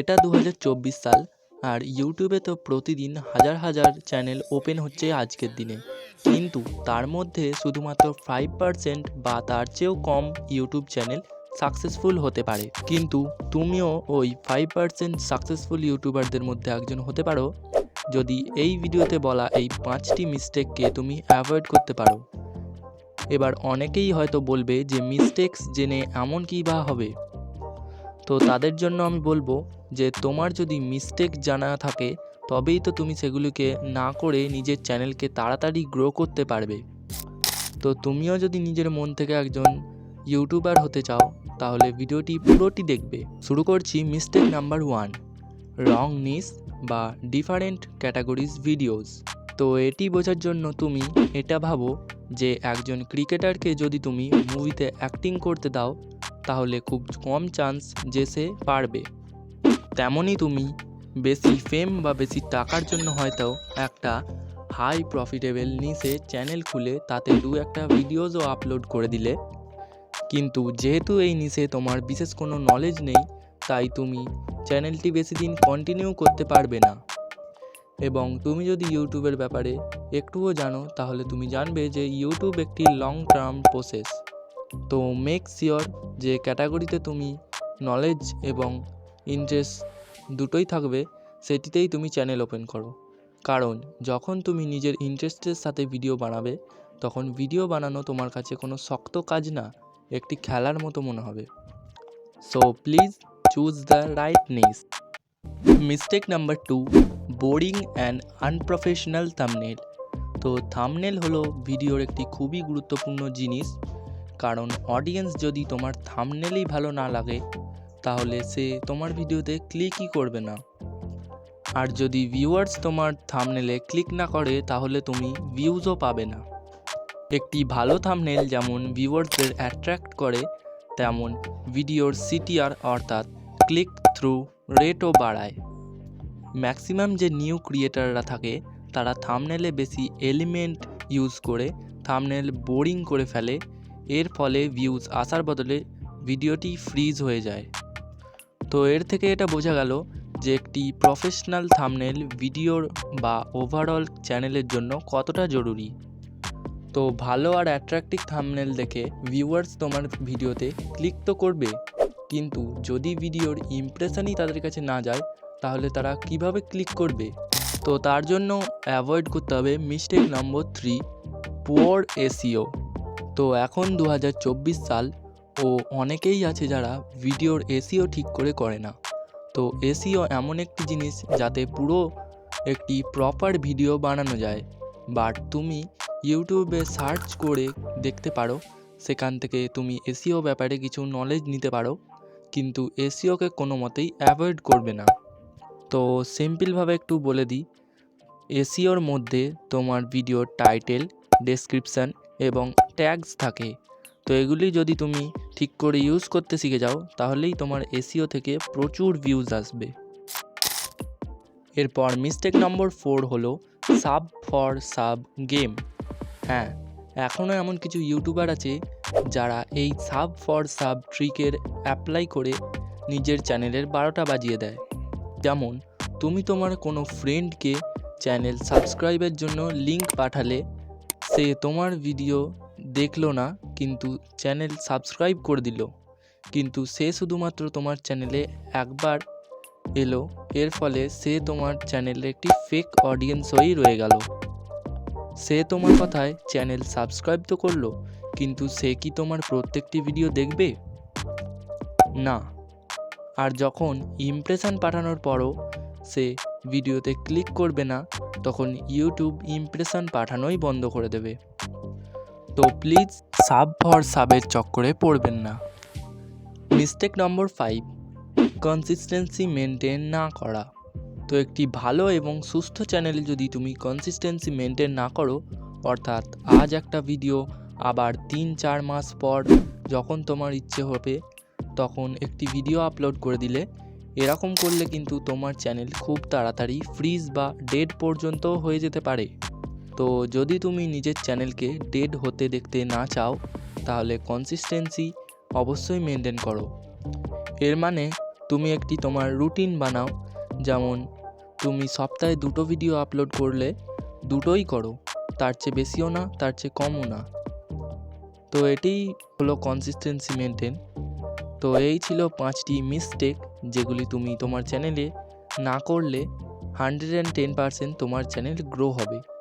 এটা দু হাজার চব্বিশ সাল, আর ইউটিউবে তো প্রতিদিন হাজার হাজার চ্যানেল ওপেন হচ্ছে আজকের দিনে। কিন্তু তার মধ্যে শুধুমাত্র ফাইভ পার্সেন্ট বা তার চেয়েও কম ইউটিউব চ্যানেল সাকসেসফুল হতে পারে। কিন্তু তুমিও ওই ফাইভ পার্সেন্ট সাকসেসফুল ইউটিউবারদের মধ্যে একজন হতে পারো। যদি এই ভিডিওতে বলা এই পাঁচটি মিস্টেককে তুমি অ্যাভয়েড করতে পারো। এবার অনেকেই হয়তো বলবে যে মিস্টেক্স জেনে এমন কী বা হবে। তো তাদের জন্য আমি বলব যে, তোমার যদি মিস্টেক জানা থাকে, তবেই তো তুমি সেগুলিকে না করে নিজের চ্যানেলকে তাড়াতাড়ি গ্রো করতে পারবে। তো তুমিও যদি নিজের মন থেকে একজন ইউটিউবার হতে চাও, তাহলে ভিডিওটি পুরোটি দেখবে। শুরু করছি মিস্টেক নাম্বার ওয়ান রং নিস বা ডিফারেন্ট ক্যাটাগরিজ ভিডিওস তো এটি বোঝার জন্য তুমি এটা ভাবো যে, একজন ক্রিকেটারকে যদি তুমি মুভিতে অ্যাক্টিং করতে দাও তাহলে খুব কম চান্স যে সে পারবে। তেমনই তুমি, বেশি ফেম বা বেশি টাকার জন্য হয়তো একটা হাই প্রফিটেবল নিসে চ্যানেল খুলে তাতে দু একটা ভিডিওজও আপলোড করে দিলে। কিন্তু যেহেতু এই নিসে তোমার বিশেষ কোনো নলেজ নেই, তাই তুমি চ্যানেলটি বেশি দিন কন্টিনিউ করতে পারবে না। এবং তুমি যদি ইউটিউবের ব্যাপারে একটুও জানো, তাহলে তুমি জানবে যে ইউটিউব একটি লং টার্ম প্রসেস তো মেক শিওর যে ক্যাটাগরিতে তুমি নলেজ এবং ইন্টারেস্ট দুটোই থাকবে, সেটিতেই তুমি চ্যানেল ওপেন করো। কারণ যখন তুমি নিজের ইন্টারেস্টের সাথে ভিডিও বানাবে, তখন ভিডিও বানানো তোমার কাছে কোনো শক্ত কাজ না, একটি খেলার মতো মনে হবে। So please choose the right niche mistake number two boring and unprofessional thumbnail তো থামনেল হলো ভিডিওর একটি খুবই গুরুত্বপূর্ণ জিনিস কারণ অডিয়েন্স যদি তোমার থামনেলেই ভালো না লাগে, তাহলে সে তোমার ভিডিওতে ক্লিকই করবে না। আর যদি ভিউয়ার্স তোমার থামনেলে ক্লিক না করে, তাহলে তুমি ভিউজও পাবে না। একটি ভালো থামনেল যেমন ভিউয়ার্সদের অ্যাট্রাক্ট করে, তেমন ভিডিওর সিটিআর অর্থাৎ ক্লিক থ্রু রেটও বাড়ায়। ম্যাক্সিমাম যে নিউ ক্রিয়েটাররা থাকে, তারা থামনেলে বেশি এলিমেন্ট ইউজ করে থামনেল বোরিং করে ফেলে এর ফলে ভিউজ আসার বদলে ভিডিওটি ফ্রিজ হয়ে যায়। তো এর থেকে এটা বোঝা গেল যে একটি প্রফেশনাল থামনেল ভিডিওর বা ওভারঅল চ্যানেলের জন্য কতটা জরুরি। তো ভালো আর অ্যাট্রাক্টিভ থামনেল দেখে ভিউয়ার্স তোমার ভিডিওতে ক্লিক তো করবে, কিন্তু যদি ভিডিওর ইমপ্রেশনই তাদের কাছে না যায়, তাহলে তারা কীভাবে ক্লিক করবে? তো তার জন্য অ্যাভয়েড করতে হবে mistake number three poor SEO তো এখন দু হাজার চব্বিশ সাল ও অনেকেই আছে যারা ভিডিওর এসিও ঠিক করে করে না। তো এসিও এমন একটি জিনিস যাতে পুরো একটি প্রপার ভিডিও বানানো যায়। বাট তুমি ইউটিউবে সার্চ করে দেখতে পারো, সেখান থেকে তুমি এসিও ব্যাপারে কিছু নলেজ নিতে পারো, কিন্তু এসিওকে কোনো মতেই অ্যাভয়েড করবে না। তো সিম্পলভাবে একটু বলে দিই, এসিওর মধ্যে তোমার ভিডিওর টাইটেল ডেসক্রিপশান এবং ট্যাগস থাকে। তো এগুলি যদি তুমি ঠিক করে ইউজ করতে শিখে যাও, তাহলেই তোমার এসিও থেকে প্রচুর ভিউজ আসবে। এরপর মিস্টেক নম্বর ফোর হলো সাব ফর সাব গেম হ্যাঁ এখনও এমন কিছু ইউটিউবার আছে যারা এই সাব ফর সাব ট্রিকের অ্যাপ্লাই করে নিজের চ্যানেলের বারোটা বাজিয়ে দেয়। যেমন, তুমি তোমার কোনো ফ্রেন্ডকে চ্যানেল সাবস্ক্রাইবের জন্য লিংক পাঠালে সে তোমার ভিডিও দেখল না, কিন্তু চ্যানেল সাবস্ক্রাইব করে দিল। কিন্তু সে শুধুমাত্র তোমার চ্যানেলে একবার এলো, এর ফলে সে তোমার চ্যানেলে একটি ফেক অডিয়েন্স হয়েই রয়ে গেল। সে তোমার কথায় চ্যানেল সাবস্ক্রাইব তো করল, কিন্তু সে কি তোমার প্রত্যেকটি ভিডিও দেখবে? না। আর যখন ইমপ্রেশন পাঠানোর পরও সে ভিডিওতে ক্লিক করবে না, তখন ইউটিউব ইমপ্রেশন পাঠানোই বন্ধ করে দেবে। তো প্লিজ সাব ফর সাবের চক্করে পড়বেন না। Mistake number five consistency maintain না করা। তো একটি ভালো এবং সুস্থ চ্যানেলে যদি তুমি কনসিস্টেন্সি মেনটেন না করো, অর্থাৎ আজ একটা ভিডিও আবার তিন চার মাস পর যখন তোমার ইচ্ছে হবে, তখন একটি ভিডিও আপলোড করে দিলে এরকম করলে কিন্তু তোমার চ্যানেল খুব তাড়াতাড়ি ফ্রিজ বা ডেড পর্যন্ত হয়ে যেতে পারে। তো যদি তুমি নিজের চ্যানেলকে ডেড হতে দেখতে না চাও, তাহলে কনসিস্টেন্সি অবশ্যই মেনটেন করো। এর মানে তুমি একটি তোমার রুটিন বানাও, যেমন তুমি সপ্তাহে দুটো ভিডিও আপলোড করলে দুটোই করো, তার চেয়ে বেশিও না, তার চেয়ে কমও না। তো এটিই হলো কনসিস্টেন্সি মেনটেন তো এই ছিল পাঁচটি মিস্টেক যেগুলি তুমি তোমার চ্যানেলে না করলে হান্ড্রেড অ্যান্ড টেন পারসেন্ট তোমার চ্যানেল গ্রো হবে।